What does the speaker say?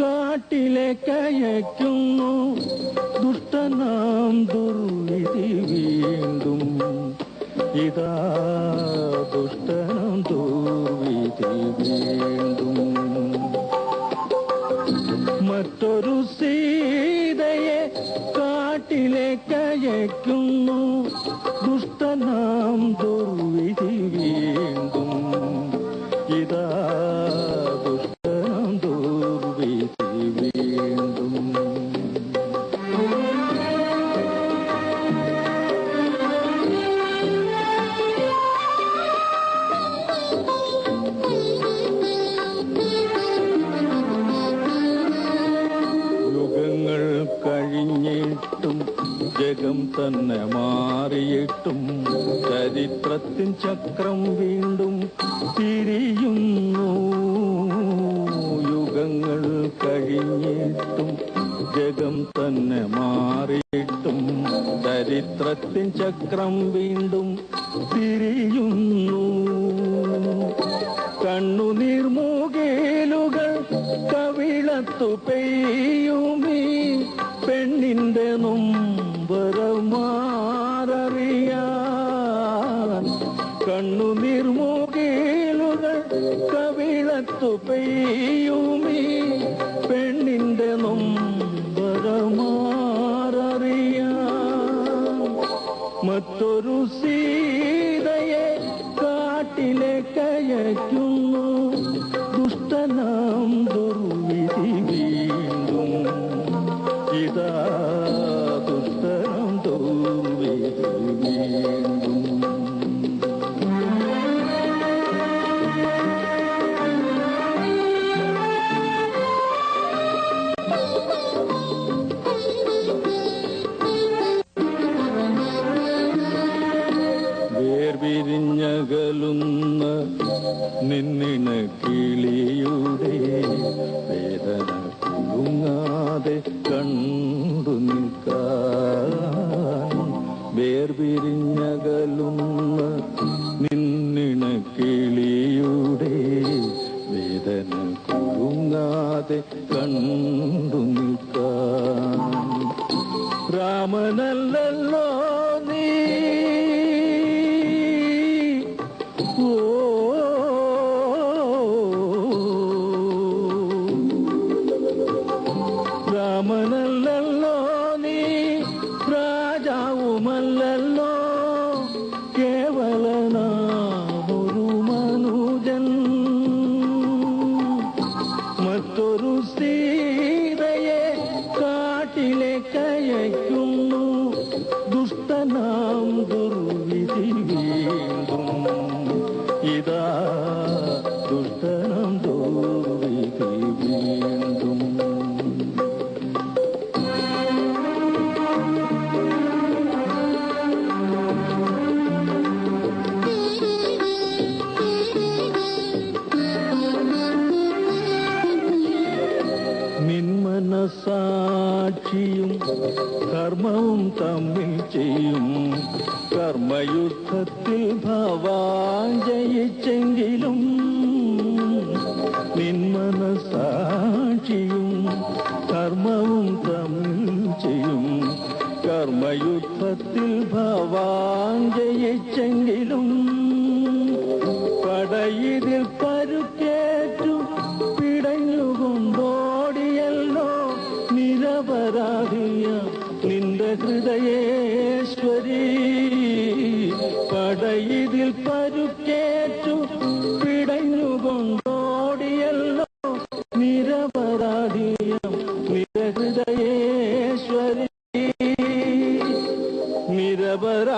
കാട്ടിലേക്കയക്കുന്നു ദുഷ്ടനാം ദുർവിധി വീണ്ടും. ഇതാ ദുഷ്ടനാം ദുർവിധി വീണ്ടും. മറ്റൊരു സീതയെ കാട്ടിലേക്കയക്കുന്നു ദുഷ്ടനാം ദുർവിധി വീണ്ടും. ഇതാ തന്നെ മാറിയിട്ടും ചരിത്രത്തിൻ ചക്രം വീണ്ടും തിരിയുന്നു. യുഗങ്ങൾ കഴിഞ്ഞിട്ടും ജഗം തന്നെ മാറിയിട്ടും ചരിത്രത്തിൻ ചക്രം വീണ്ടും തിരിയുന്നു. കണ്ണുനീർമൂകേലുകൾ കവിളത്തു പെയ്യുമീ. പെണ്ണിന്റെ നൊമ്പരമാറിയാൻ കവിളത്തു പെയ്യുമീ പെണ്ണിന്റെ നൊമ്പറമാറിയ മറ്റൊരു സീതയെ കാട്ടിലെ കയറ്റുന്നു. ദുഷ്ടനാം ദുർവിധി വേർപിരിഞ്ഞകലുന്ന നിന്നിണ വേദന കുലുങ്ങാതെ കണ്ടു നിൽക്കാൻ വേർപിരിഞ്ഞകലുന്ന കുലുങ്ങാതെ കണ്ടു നിൽക്കാൻ. രാമനല്ലല്ലോ നീ. ഓ. രാമനല്ലല്ലോ കാട്ടിലേക്കയക്കുന്നു ദുഷ്ടനാം ദുർവിധി വീണ്ടും. ഇതാ ദുഷ്ടനാം ദുർവിധി വീണ്ടും. നിന്മനസാക്ഷിയും കർമ്മവും തമ്മിൽ ചെയ്യും. കർമ്മയുദ്ധത്തിൽ ഭവാൻ ജയിച്ചെങ്കിലും നിന്മനസാക്ഷിയും കർമ്മവും തമ്മിൽ ചെയ്യും. കർമ്മയുദ്ധത്തിൽ ഭവാൻ ജയിച്ചെങ്കിലും ആരാധിയ നിന്റെ ഹൃദയേശ്വരി പടയിതിൽ പരുക്കേറ്റു പിടഞ്ഞുകൊണ്ടോടിയല്ലോ നിരപരാധിയ നിന്റെ ഹൃദയേശ്വരി നിരപരാ